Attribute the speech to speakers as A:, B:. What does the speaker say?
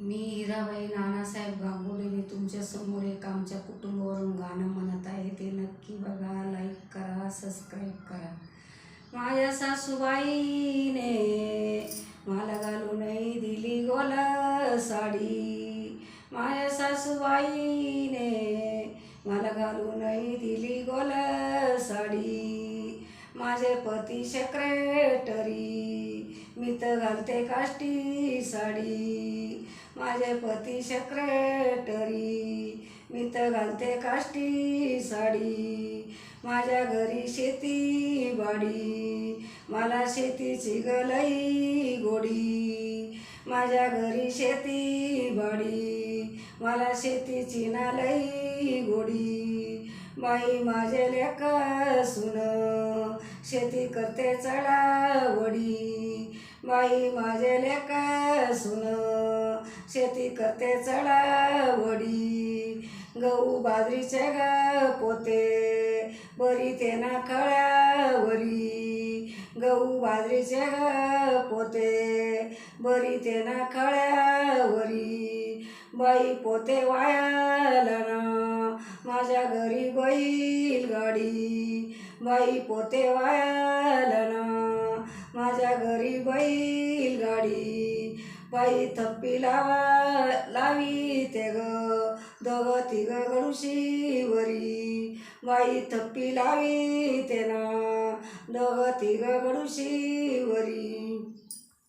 A: मी हिराबाई नानासाहेब गांगुलीने तुमच्यासमोर एक आमच्या कुटुंबावरून गाणं म्हणत आहे. ते नक्की बघा लाईक करा सबस्क्राईब करा. माझ्या सासूबाईने मला घालून दिली गोल साडी. माझ्या सासूबाईने मला घालून दिली गोल साडी. माझे पती सेक्रेटरी मी तर घालते काष्टी साडी. माझे पती सेक्रेटरी मी तर घालते काष्टी साडी. माझ्या घरी शेती बाडी. मला शेतीची गलई गोडी. माझ्या घरी शेती बाडी. मला शेतीची नालई गोडी. बाई माझे लेक सुन शेती करते चढावडी. बाई माझे लेक सुन शेती करते चढावडी. गहू बाजरीचे ग पोते बरी ते ना खळ्यावरी. गहू बाजरीचे ग पोते बरी ते ना खळ्यावरी. बाई पोते वायाला ना माझ्या घरी बैल गाडी बाई पोते वायाला ना माझ्या घरी बैल गाडी. बाई थप्पी लावा लावी ते ग. दोघ तिघ गडुशीवरी बाई थप्पी लावी ते ना. दोघ तिघ गडुशीवरी